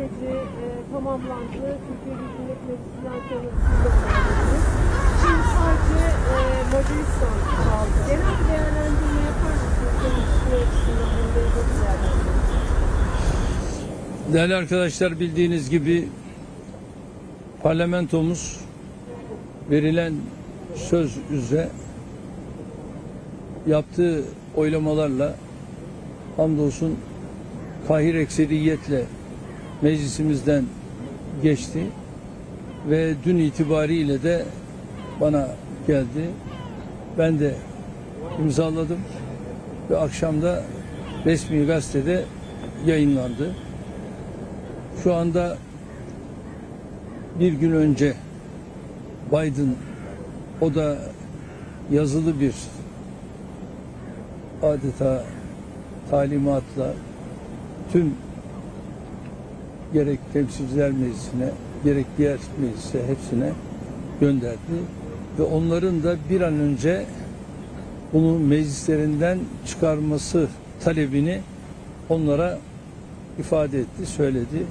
süreci e, tamamlandı. Türkiye Büyük Millet de bulundunuz. Şimdi sadece e, Macaristan kaldı. Genel bir değerlendirme yapar mısınız? Demokrasi açısından de bir değerlendirme. Değerli arkadaşlar bildiğiniz gibi parlamentomuz verilen söz üzere yaptığı oylamalarla hamdolsun kahir ekseriyetle meclisimizden geçti ve dün itibariyle de bana geldi. Ben de imzaladım ve akşamda resmi gazetede yayınlandı. Şu anda bir gün önce Biden o da yazılı bir adeta talimatla tüm gerek temsilciler meclisine gerek diğer meclise hepsine gönderdi ve onların da bir an önce bunu meclislerinden çıkarması talebini onlara ifade etti, söyledi.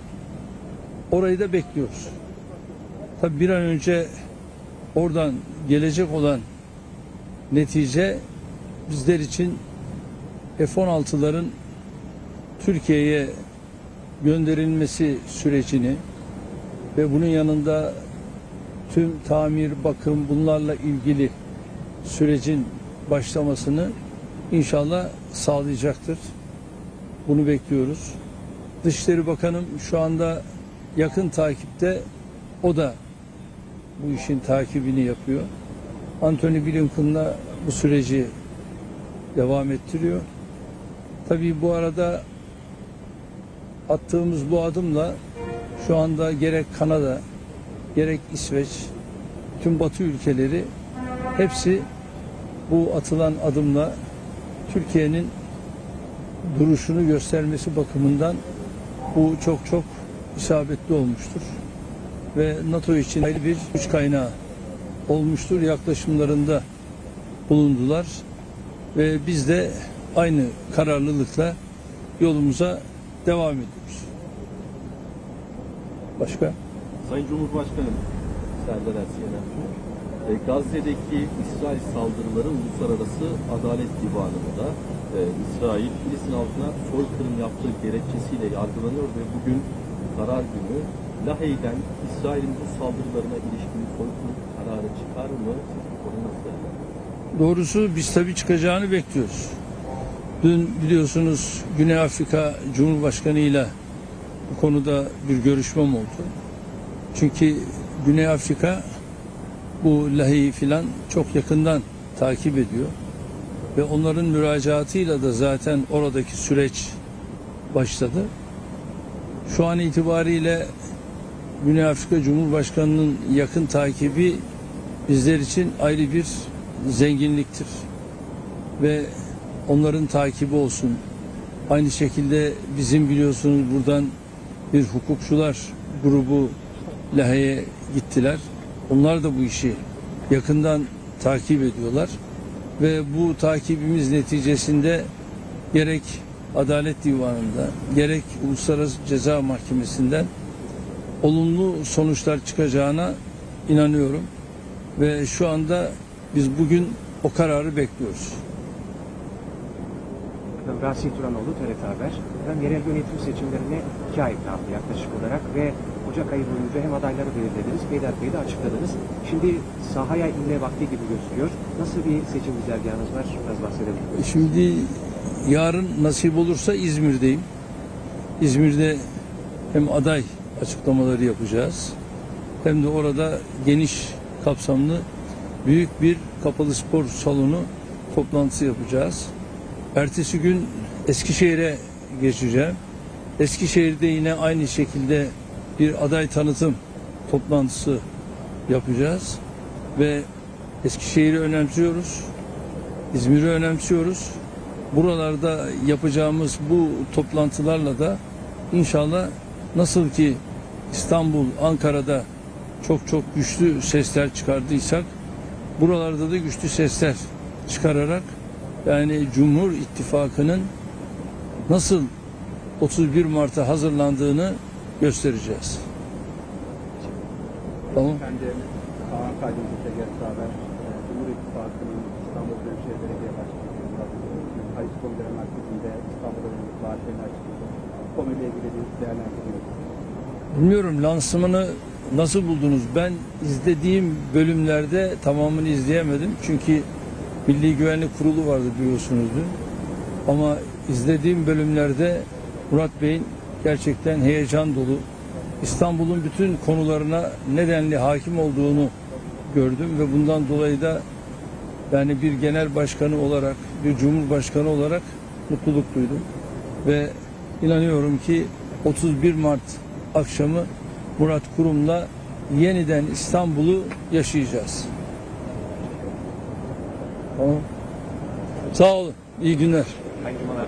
Orayı da bekliyoruz. Tabi bir an önce oradan gelecek olan netice bizler için F-16'ların Türkiye'ye gönderilmesi sürecini ve bunun yanında tüm tamir, bakım bunlarla ilgili sürecin başlamasını inşallah sağlayacaktır. Bunu bekliyoruz. Dışişleri Bakanım şu anda yakın takipte o da bu işin takibini yapıyor. Anthony Blinken'la bu süreci devam ettiriyor. Tabii bu arada attığımız bu adımla şu anda gerek Kanada, gerek İsveç, tüm Batı ülkeleri hepsi bu atılan adımla Türkiye'nin duruşunu göstermesi bakımından bu çok çok isabetli olmuştur. Ve NATO için ayrı bir güç kaynağı olmuştur. Yaklaşımlarında bulundular. Ve biz de aynı kararlılıkla yolumuza devam ediyoruz. Başka? Sayın Cumhurbaşkanım Serdar Ersin'e e, Gazze'deki İsrail saldırıları Uluslararası Adalet Divanı'nda e, İsrail Filistin halkına soykırım yaptığı gerekçesiyle yargılanıyor ve bugün karar günü Lahey'den İsrail'in bu saldırılarına ilişkin soykırım kararı çıkar mı? Doğrusu biz tabii çıkacağını bekliyoruz. Dün biliyorsunuz Güney Afrika Cumhurbaşkanı ile bu konuda bir görüşmem oldu. Çünkü Güney Afrika bu lahiyi filan çok yakından takip ediyor. Ve onların müracaatıyla da zaten oradaki süreç başladı. Şu an itibariyle Güney Afrika Cumhurbaşkanı'nın yakın takibi bizler için ayrı bir zenginliktir. Ve onların takibi olsun. Aynı şekilde bizim biliyorsunuz buradan bir hukukçular grubu Lahey'e gittiler. Onlar da bu işi yakından takip ediyorlar. Ve bu takibimiz neticesinde gerek Adalet Divanı'nda gerek Uluslararası Ceza Mahkemesi'nden olumlu sonuçlar çıkacağına inanıyorum. Ve şu anda biz bugün o kararı bekliyoruz. Rasim Turanoğlu, TRT Haber. Efendim, yerel yönetim seçimlerine iki ay kaldı yaklaşık olarak ve Ocak ayı boyunca hem adayları belirlediniz, peyderpey de açıkladınız. Şimdi sahaya inme vakti gibi gözüküyor. Nasıl bir seçim güzergahınız var? Biraz bahsedebilir misiniz? Şimdi yarın nasip olursa İzmir'deyim. İzmir'de hem aday açıklamaları yapacağız hem de orada geniş kapsamlı büyük bir kapalı spor salonu toplantısı yapacağız. Ertesi gün Eskişehir'e geçeceğim. Eskişehir'de yine aynı şekilde bir aday tanıtım toplantısı yapacağız ve Eskişehir'i önemsiyoruz. İzmir'i önemsiyoruz. Buralarda yapacağımız bu toplantılarla da inşallah nasıl ki İstanbul, Ankara'da çok çok güçlü sesler çıkardıysak buralarda da güçlü sesler çıkararak yani Cumhur İttifakı'nın nasıl 31 Mart'a hazırlandığını göstereceğiz. Tamam. Efendim, Kaan Kaydın Teger Saber, e, Cumhur İttifakı'nın İstanbul Büyükşehir Belediye Başkanı Murat Bey, Kayıt Kongre Merkezi'nde İstanbul'a yönelik vaatlerini açıkladı. Konuyla ilgili bir değerlendirme Bilmiyorum lansmanı nasıl buldunuz? Ben izlediğim bölümlerde tamamını izleyemedim. Çünkü Milli Güvenlik Kurulu vardı biliyorsunuz dün. Ama izlediğim bölümlerde Murat Bey'in gerçekten heyecan dolu İstanbul'un bütün konularına nedenli hakim olduğunu gördüm ve bundan dolayı da yani bir genel başkanı olarak, bir cumhurbaşkanı olarak mutluluk duydum. Ve inanıyorum ki 31 Mart akşamı Murat Kurum'la yeniden İstanbul'u yaşayacağız. Tamam. Sağ olun. İyi günler. Cumalar.